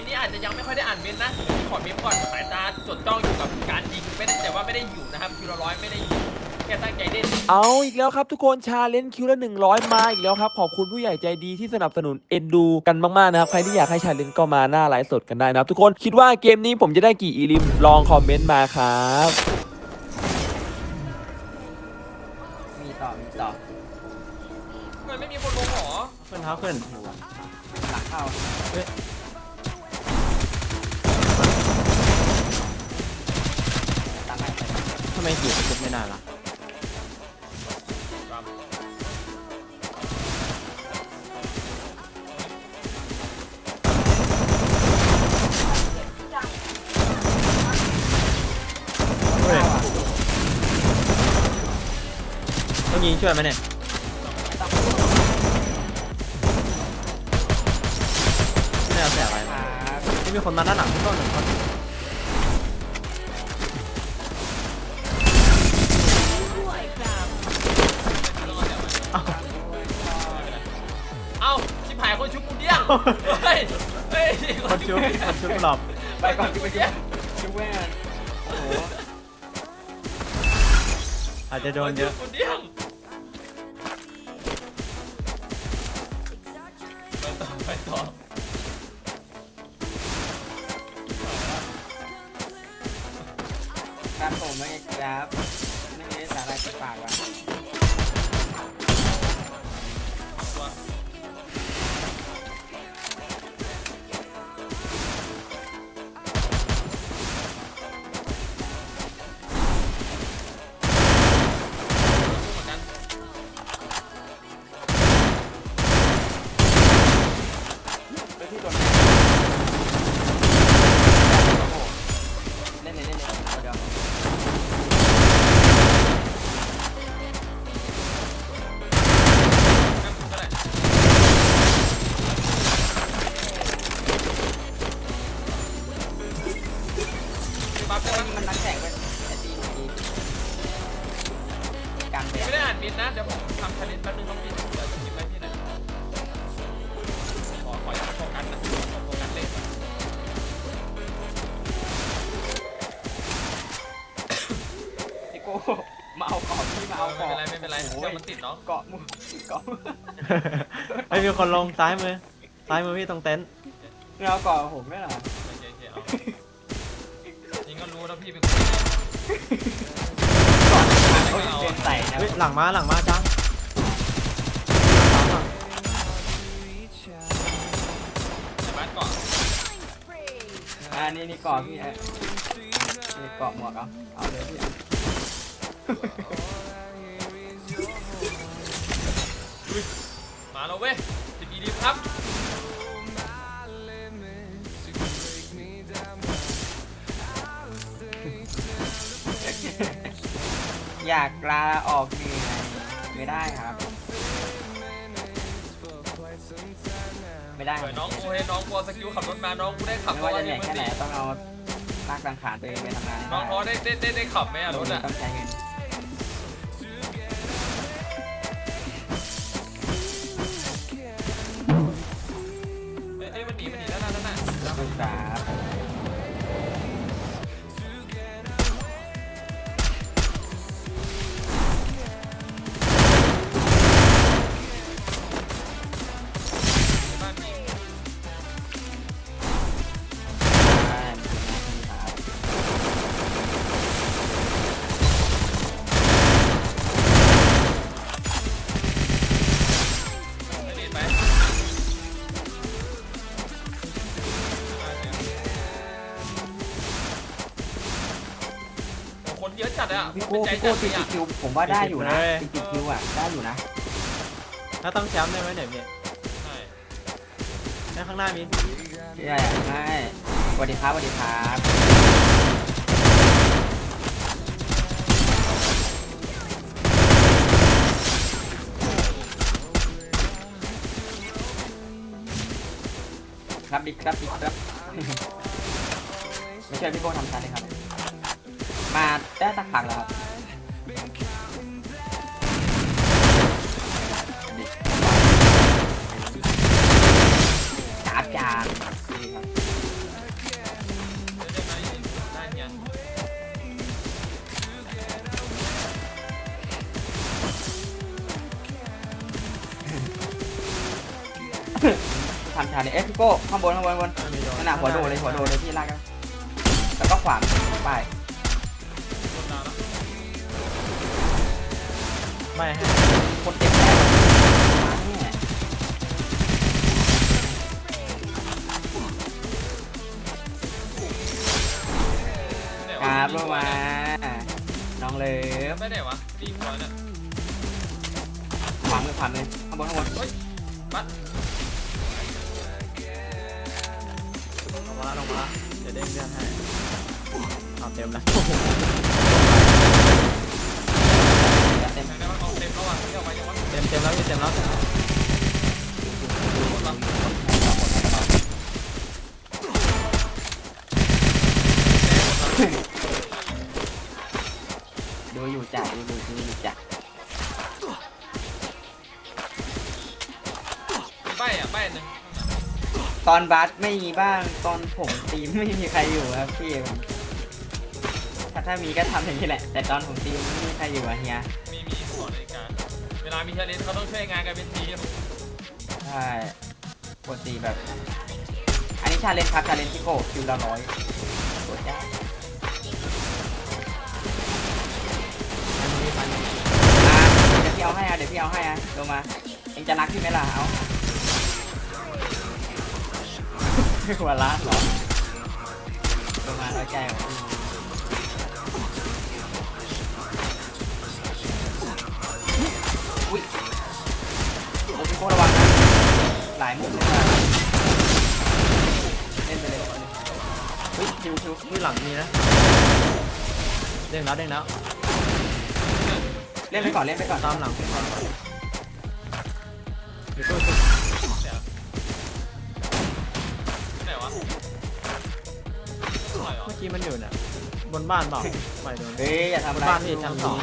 มนี้อาจจะยังไม่ค่อยได้อ่านเมนต์นะขอเมมก่อนสายตาจดจ้องอยู่กับการยิงไม่ได้แต่ว่าไม่ได้อยู่นะครับคิวละร้อยไม่ได้อยู่แค่ตั้งใจเล่นเอาอีกแล้วครับทุกคนชาเลนจ์คิวละ100 มาอีกแล้วครับ ขอบคุณผู้ใหญ่ใจดีที่สนับสนุนเอ็นดูกันมากๆนะครับ ใครที่อยากให้ชาเลนจ์ก็มาหน้าไลฟ์สดกันได้นะครับ ทุกคนคิดว่าเกมนี้ผมจะได้กี่อีลิมลองคอมเมนต์มาครับมีต่อมีต่อทำไมไม่มีคนลงหรอขึ้นเท้าขึ้นหลังเข้า ไมขี่ขึ้นไม่ได้ล่ะต้องยิงช่วยไหมเนี่ยไม่เอาแสบอะไรที่มีคนมาด้านหลังพี่ต้นหนึ่งคน เดี้ยงเฮ้ยเฮ้ยคนชุบคนชุบหลบไปก่อนไปก่อนชุบแม่โอ้โหอาจจะโดนเยอะคชุบกูเดียง มาเอาเกาะพี่มาเอาไม่เกาะเป็นไรไม่เป็นไรโอ้เดี๋ยยวมันติดเนาะเกาะมือเกาะไม่มีคนลงซ้ายมือซ้ายมือพี่ตรงเต็นท์ไม่เอาเกาะผมไม่หรอโอเคโอเคเอายิงก็รู้แล้วพี่เป็นคนเกาะเขาเดินใส่นะเฮ้ยหลังมาหลังมาจังในบ้านเกาะอ่านี่นี่เกาะพี่อะนี่เกาะหมวกเอาเอาเลยพี่ มาแล้วเว้ยสิบอีดีครับอยากลาออกเหนื่อยไม่ได้ครับ ไม่ได้คเดี๋รัยบวน้องโอเฮน้องกลัวสกิลขับรถมา น้องกูได้ขับไม่เพราะว่าว่าจะเหอนื่ยู่อยเมืองแค่ไหนสี่ต้องเอาลากสังขารตัวเองไปทำงานให้น้องพอได้ได้ได้ได้ได้ขับไหมอะรถอะต้องใช้เงิน จัดอะพี่คนโก้เป็นใจพี่จัโก้ดติเลยอะดคิวผมว่าได้อยู่นะติดคิวอะได้อยู่นะถ้าต้องแชมป์ได้ไหมเนี่ยพี่ใช่ในข้างหน้ามีใช่ใช่สวัสดีครับสวัสดีครับครับดิครับดิครับไม่ใช่วยพี่โก้ทำชันเลยครับ มาได้สักพักแล้วครับจาบทำชาเนี่เอ๊ะพี่โก้ข้างบนข้างบนข้างบนขนาดหัวโดดเลยหัวโดดเลยพี่ลากแล้วก็ขวางไป ไม่ให้คนเจ็บแน่ครับลงมาน้องเลิฟไปไหนวะรีบก่อนน่ะขวางมือขวางมือข้างบนข้างบนเฮ้ยบัสลงมาลงมาเดี๋ยวเด้งเลื่อดให้เอาเต็มแล้ว เต็ม ไหนได้บ้างเอาเต็มแล้วว่ะไม่เอาไปยังวะ เต็มเต็มแล้วพี่เต็มแล้วหมดละดูอยู่จ้ะดูอยู่ดูอยู่จ้ะใบอะใบอันหนึ่งตอนบัสไม่มีบ้าง ตอนผมตีมไม่มีใครอยู่ครับพี่ผม ถ้าถ้ามีก็ทำอย่างนี้แหละ แต่ตอนผมตีมไม่มีใครอยู่อะเฮียมีมีหอนาฬิกาเวลามีเชลเลนเขาต้องช่วยงานกันเป็นทีมใช่ปกติแบบ อันนี้ชาเลนจ์ครับชาเลนจ์ที่โก้คิวละร้อยโคตรยากอันนี้มันอะเดี๋ยวพี่เอาให้อะเดี๋ยวพี่เอาให้อะลงมาเองจะรักพี่ไหมล่ะเอาหัวล้านเหรอลงมาน้อยใจเห เลยนะเล่นไปเลยเฮ้ยคิวคิวอุ้ยหลังมีนะเด้งแล้วเด้งแล้วเล่นไปก่อนเล่นไปก่อนตามหลังผมก่อนเดี๋ยวตู้ชุบไหนวะไหนวะเมื่อกี้มันอยู่เนี่ยบนบ้านเปล่าไปโดนเฮ้ยอย่าทำอะไรบ้านพี่ชั้นสอง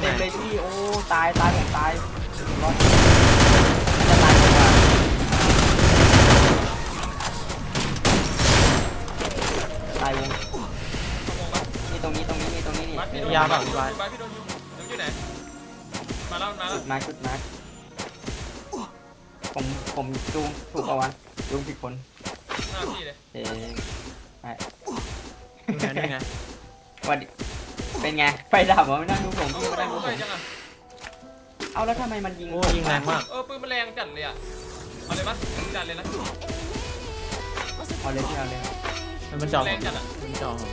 เต็มเลยพี่โอ้ตายตายผมตายรอดจะตายผมอะตายวงขโมงปะนี่ตรงนี้ตรงนี้นี่ตรงนี้นี่บัสพี่โดนยาบัแบบสบายพี่โดนอยู่เดี๋ยวอยู่ไหน มาแล้วมาแล้วดมาชุดมาผมผมจูงถูกเอาวะจูงผิดคนหน้าพี่เลยเอ๊ะนี่ไงนี่ไงวันนี้ เป็นไง ไฟดับเหรอไม่นั่งดูผมเอาพี่ไปไม่นั่งดูผไปมจังอะเอาแล้วทำไมมันยิงโอ้ยิงแรงมาก เออปืนมันแรงจัดเลยอะเอาเลยบัสจัดเลยนะเอาเลยพี่เอาเลยมันเป็นจอผแรมงจัดอะมันจอผม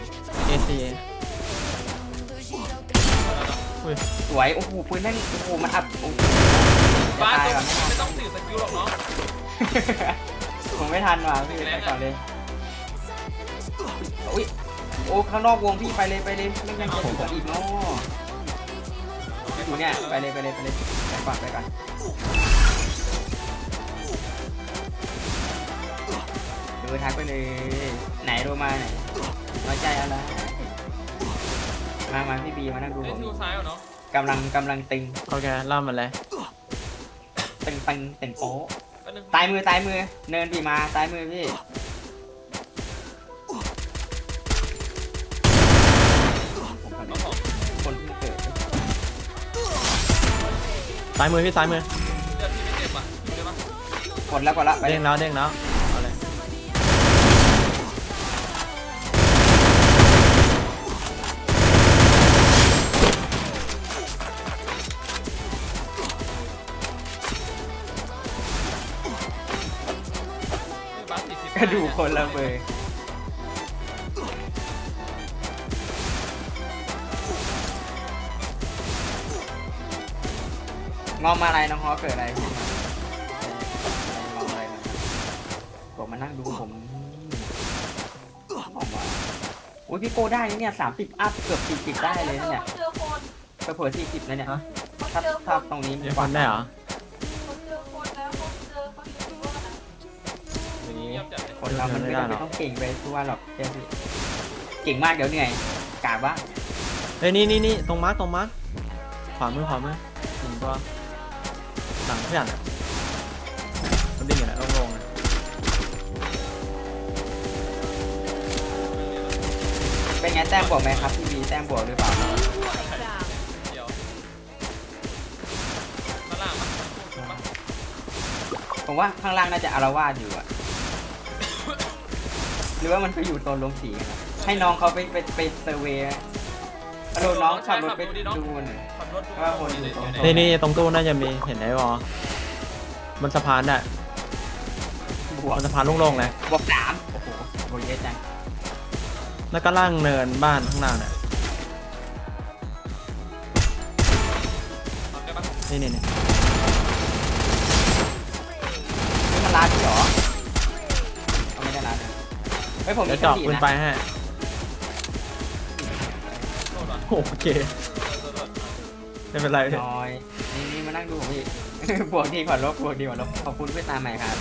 AC อุ้ยสวยโอ้โหปืนแม่งโอ้โหมันอัพโอ้โหจะบ้าตายตัวก่อนไม่ทันไม่ต้องสื่อสกิลหรอกเนาะผมไม่ทันว่ะพี่ไปก่อนเลยอุ้ย โอ้ข้างนอกวงพี่ไปเลยไปเลยไม่ยังจะถูกผมอีกเนาะอยู่เนี่ยไปเลยไปเลยไปเลยไปก่อนไปก่อนดูทักไปเลยไหนโรมาไหนน้อยใจอะไรมามาพี่บีมานั่งดูผมดูซ้ายเหรอกำลังกำลังตึงโอเคล่ามันเลยตึงตึงตึงโป๊ตายมือตายมือเนินพี่มาตายมือพี่ ซ้ายมือพี่ซ้ายมือเลือดพี่ไม่เจ็บอะอยู่ได้ปะกดแล้วกดแล้วไปเด้งแล้วเด้งแล้วเอาเลยบัสสี่สิบกระดูกคนละเบอร์ งอมอะไรน้องฮอเกิดอะไรขึ้นมางอมอะไรนะผมมานั่งดูผมงอมมาอุ้ยพี่โกได้นะเนี่ยสามสิบอัพเกือบสี่สิบได้เลยนะเนี่ยเจอคนเผื่อสี่สิบนะเนี่ยฮะถ้าเจอคถ้านตรงนี้เดี๋ยวคนได้เหรอเขาเจอคนแล้วเขาเจอเขาอยู่ที่ว่านะอย่างนี้เงียบจัดเลยคนเรามันไม่จำเป็นต้องเก่งไปทุกวันหรอกเชื่อพี่เก่งมากเดี๋ยวเหนื่อยกาบ้างเฮ้ยนี่นี่นี่ตรงมาร์กตรงมาร์กขวามือขวามือหนึ่งตัว หลังเพื่อนอะมันดิ้นอยู่นะโล่งๆนะเป็นไงแต้มบวกไหมครับพี่บีแต้มบวกหรือเปล่าเดี๋ยวมาล่างมาถูกปะผมว่าข้างล่างน่าจะอารวาสอยู่อะหรือว่ามันไปอยู่โซนลงสีกันนะให้น้องเขาไปไปไปเซอร์เวย์ โดนน้องขับรถไปดูหน่อยขับรถดูว่าคนอยู่ตรงนี่นี่ตรงตู้น่าจะมีเห็นไหมวะบนสะพานน่ะบวกบนสะพานโล่งๆเลยบวกสามโอ้โหบวกเยอะจังแล้วก็ล่างเนินบ้านข้างล่างน่ะเอาได้ปะนี่นี่นี่นี่มันร้านที่หรอเอาไม่ได้ร้านนะเฮ้ยผมมีเดี๋ยวเจาะคดีปืนนะไฟให้โทษว่ะ โอเคโทษโทษไม่เป็นไรน้อยนี่นี่มานั่งดูผมอีก บวกดีกว่าลบบวกดีกว่าลบขอบคุณเพื่อนตามใหม่ครับ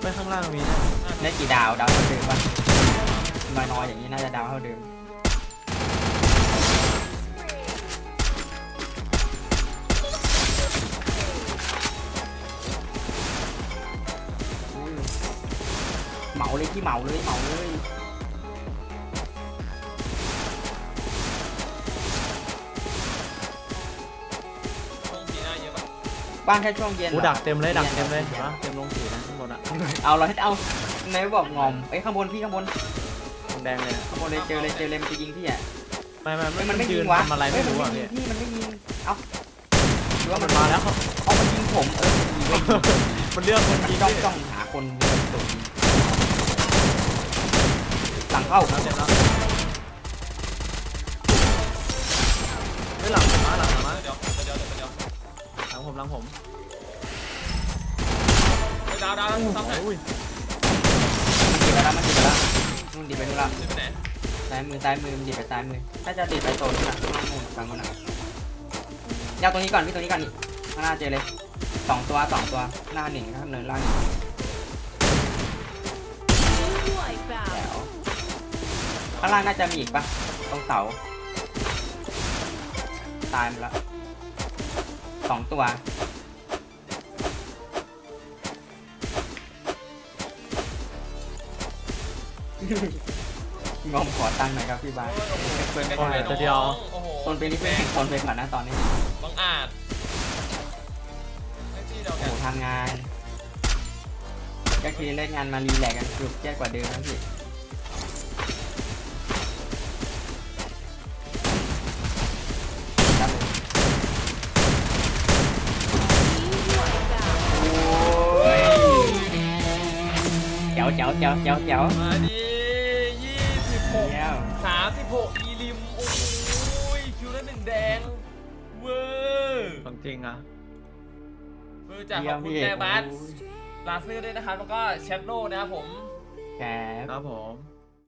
ไปข้างล่างมีนะได้กี่ดาวดาวเท่าเดิมป่ะน้อยๆอย่างนี้น่าจะดาวเท่าเดิมอุ้ยเหมาเลยที่เหมาเลยเหมาเลย บ้านแค่ช่วงเย็นหรกูอดักเต็มเลยดักเต็มเลยย็เห็นนปะเต็มลงสีนะข้างบนอะเอาเราให้เอาไหนบอกงอมเอ้ยข้างบนพี่ข้างบนแดงเลยอะข้างบนเลยเจอเลยเจอเลยมันจะยิงพี่อะไม่ไม่เฮ้ไม่ยมันไม่ยืยินงวะทำอะไรไม่รู้อะเฮ้ยพี่มันไม่ยิงพี่มันไม่ยิงเอ้าหรือว่ามัมันนมาแล้วเอามันยิงผมเออยิงไม่ยิงมันเลือกคนมันยิงจ้องพี่จ้องหาคนเลือกตัวยิงหลังเข้าแล้วเต็มแล้วเฮ้ยหลังผมมาหลังผมมา ผมหลังผมเดี๋ยวดาวดาวซ้ำหน่อยอุ้ยมันดีไปแล้วมันดีไปแล้วนู่นดีไปนู่นแล้วจะไปไหนซ้ายมือซ้ายมือมันดีไปซ้ายมือถ้าจะดีไปโซนนู้นน่ะข้างนู้นฝั่งนู้นน่ะยาวตรงนี้ก่อนพี่ตรงนี้ก่อนนี่ข้างหน้าเจอเลยสองตัวสองตัวหน้าหนึ่งข้างเนินล่างหนึ่งแล้วข้างล่างน่าจะมีอีกปะตรงเสาตายหมดแล้ว สองตัว งอมขอตังค์หน่อยครับพี่บาส เปิดไม่โอ้ได้ยตัวเดียว โอ้โหตนไปนี่เป็นตนไปก่อนนะตอนนี้ บังอาจไม่ที่เดียวโอ้กันโหทำงาน ก็คือเล่นงานมารีแลกซ์กันกลุ่มแย่กว่าเดิมนะพี่ เจ๋วเจ๋วเจ๋วเจ๋วเจ๋วมาดียี่สิบหกเจ๋วสามสิบหกอีลิม โอ้ยคิวละหนึ่งแดง เวอร์ของจริงอะเวอร์จากขอบคุณแม่บัสลาซื้อด้วยนะครับ แล้วก็แชมป์โลกนะครับผม แกครับผม